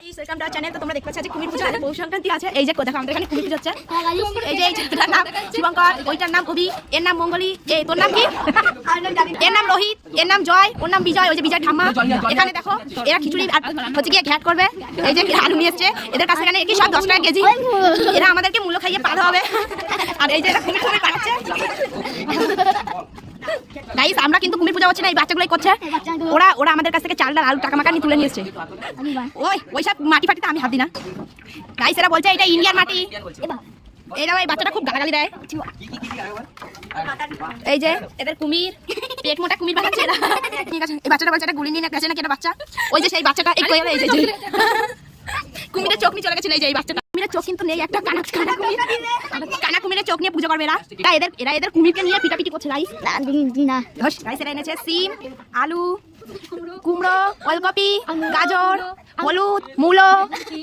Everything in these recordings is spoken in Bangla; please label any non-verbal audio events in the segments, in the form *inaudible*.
এই ওয়েলকাম টু চ্যানেল তো তোমরা দেখতে পাচ্ছ যে কুমির পুজো আছে পৌষ সংক্রান্তি আছে। এই যে দেখো আমাদের এখানে কুমির পুজো হচ্ছে। এই যে এই নাম ওইটার নাম কবি এর নাম মঙ্গলি এই তোর নাম কি? এর নাম রোহিত এর নাম জয় ওর নাম বিজয় ওই যে বিজয় ঠাম্মা। এখানে দেখো এরা খিচুড়ি আর হচ্ছে গিয়ে ঘ্যাট করবে। এই যে আলু নিয়ে এসছে। এদের কাছে এখানে সব দশ টাকা কেজি। এরা আমাদেরকে মূল্য খাইয়ে পাঠাতে হবে। আর এই যে এরা কুমির কুমির পাঠাচ্ছে। গাইস আমরা কিন্তু কুমির পূজা হচ্ছে না এই বাচ্চাগুলোই করছে। ওরা ওরা আমাদের কাছ থেকে চাল ডাল আলু টাকা মাকা নিয়ে তুলে নিয়ে এসছে। ওই ওইসব মাটি ফাটিতে আমি হাত দিই না। গাইস এরা বলছে এটা ইন্ডিয়ান মাটি। এরা এই বাচ্চাটা খুব গালাগালি দেয়। এই যে এদের কুমির পেট মোটা কুমির বানাচ্ছে এরা। এই বাচ্চাটা এটা গুলি নিয়ে গেছে নাকি এটা বাচ্চা? ওই যে সেই বাচ্চাটা এই যে। *laughs* কুমিরের চোখ নিয়ে চলে গেছিল এই যে এই বাচ্চাটা। কুমিরের চোখ কিন্তু নেই একটা কানা কানা কুমির। কানা কুমিরের চোখ নিয়ে পুজো করবে এরা। তাই এদের এরা এদের কুমিরকে নিয়ে পিটাপিটি করছে গাইস ধস গাইস এরা এনেছে সিম আলু কুমড়ো ওলকপি গাজর হলুদ মূলো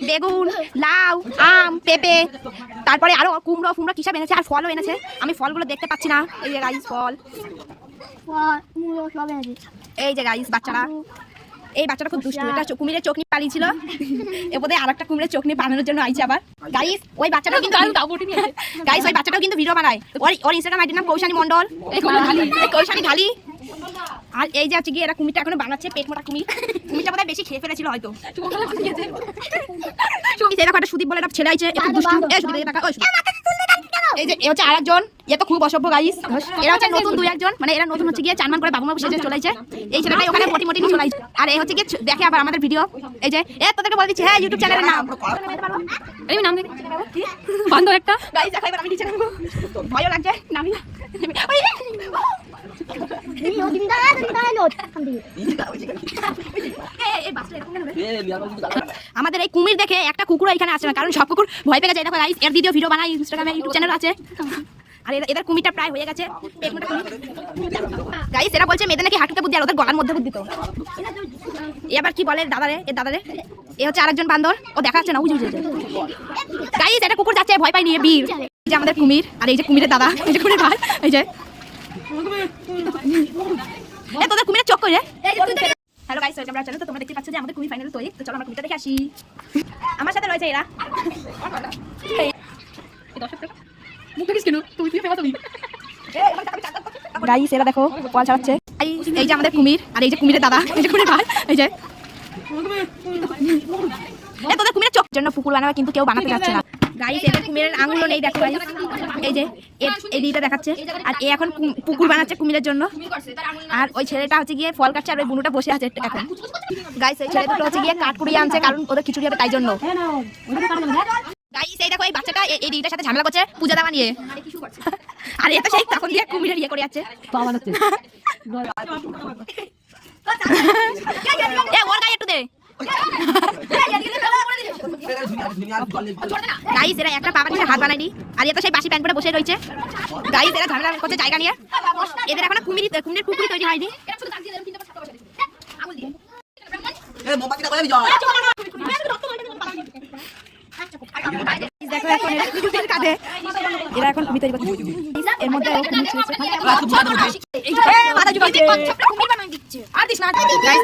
বেগুন লাউ আম পেঁপে। তারপরে আরও কুমড়ো ফুমড়ো কিসব এনেছে আর ফলও এনেছে। আমি ফলগুলো দেখতে পাচ্ছি না। এই যে গাইস ফল। এই যে গাইস বাচ্চারা। এই বাচ্চাটা খুব দুষ্টু এটা কুমিরের চোখ নিয়ে পালিয়েছিল। এ বোধহয় আর একটা কুমিরের চোখ নিয়ে বানানোর জন্য আইছে আবার। গাইস ওই বাচ্চাটাও কিন্তু গাইস ওই বাচ্চাটাও কিন্তু ভিডিও বানায়। ওর ওর ইনস্টাগ্রাম আইডির নাম কৌশানী মন্ডল এই কৌশানী ঢালি। আর এই যে আছে কি এরা কুমিরটা এখনও বানাচ্ছে পেট মোটা কুমির। কুমিরটা বোধহয় বেশি খেয়ে ফেলেছিল হয়তো। এই এরকম একটা সুদীপ বলে একটা ছেলে আইছে একটু দুষ্টু। এই সুদীপ এই টাকা ওই। এই যে এ হচ্ছে আরেকজন। এ তো খুব অসভ্য গাইস এরা হচ্ছে নতুন দুই একজন। মানে এরা নতুন হচ্ছে গিয়ে চানমান করে বাবুমা সেজে চলেছে। এই ছেলেটাই ওখানে মোটি মোটি নিয়ে আর এই হচ্ছে গিয়ে দেখে আবার আমাদের ভিডিও এই যে এ তোদেরকে বলে দিচ্ছি। হ্যাঁ ইউটিউব চ্যানেলের নাম। এই নাম বান্ধব একটা। গাইস দেখো আমি নিচে নামবো। ভয়ও লাগছে নামি ওই রে। এ, এ, বাসটা এরকম কেন রে? আমাদের এই কুমির দেখে একটা কুকুর এখানে আসে না, কারণ সব কুকুর ভয় পেয়ে গেছে। দেখো গাইস এর ভিডিও ভিডিও বানাই ইনস্টাগ্রামে ইউটিউব চ্যানেল আছে। আর এদের কুমিরটা প্রায় হয়ে গেছে। গাইস এরা বলছে মেয়েদের নাকি হাঁটুতে বুদ্ধি আর ওদের গলার মধ্যে বুদ্ধি তো। এবার কি বলে দাদারে এ দাদারে এ হচ্ছে আরেকজন বান্দর। ও দেখা যাচ্ছে না উজু উজু গাইস এটা কুকুর যাচ্ছে, ভয় পাই নিয়ে বীর। যে আমাদের কুমির, আর এই যে কুমিরের দাদা, এই যে কুমিরের ভাই, এই যে। এ, তোদের কুমিরের চোখ কই রে? চ্যানেল তো তোমরা দেখতে পাচ্ছ যে আমাদের কুমির ফাইনাল তৈরি। তো চলো আমরা কুমিরটা দেখে আসি। আমার সাথে রয়েছে এরা। গাইস দেখো? পল ছাড়াচ্ছে। এই যে আমাদের কুমির আর এই যে কুমিরের দাদা এই যে কুমিরের ভাই এই যে। তোদের কুমিরের চোখ। জন্য পুকুর বানাবে কিন্তু কেউ বানাতে যাচ্ছে না। গাইস এদের কুমিরের আঙুলও নেই দেখো। এই যে এই দেখাচ্ছে। আর এ এখন পুকুর বানাচ্ছে কুমিরের জন্য। আর ওই ছেলেটা হচ্ছে গিয়ে ফল কাটছে আর ওই বুনুটা বসে আছে এখন। গাইস এই ছেলে হচ্ছে গিয়ে কাঠ কুড়িয়ে আনছে কারণ ওদের খিচুড়ি হবে তাই জন্য। গাইস এই দেখো এই বাচ্চাটা এই দিদিটার সাথে ঝামেলা করছে পূজা দেওয়া নিয়ে। *laughs* আর এটা সেই তখন দিয়ে কুমিরের ইয়ে করে যাচ্ছে *laughs* এ ওর গায়ে একটু দে গাইস এরা একটা নিচে হাত বানায়নি আর তো সেই বাসি প্যান্ট পরে বসে রয়েছে। গাইস এরা ঝামেলা করছে জায়গা নিয়ে। এদের এখন কুমিরি কুমিরের পুকুরি তৈরি হয়নি। দেখো এখন এরা কুমির কাঁধে এরা এখন কুমির তৈরি করছে। এর মধ্যে ও কুমির ছেড়েছে। এই যে, এ, মাথা ঝুঁকাচ্ছে। কুমির বানাই দিচ্ছে। আর দিস না। Guys,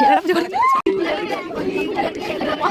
এরা এখন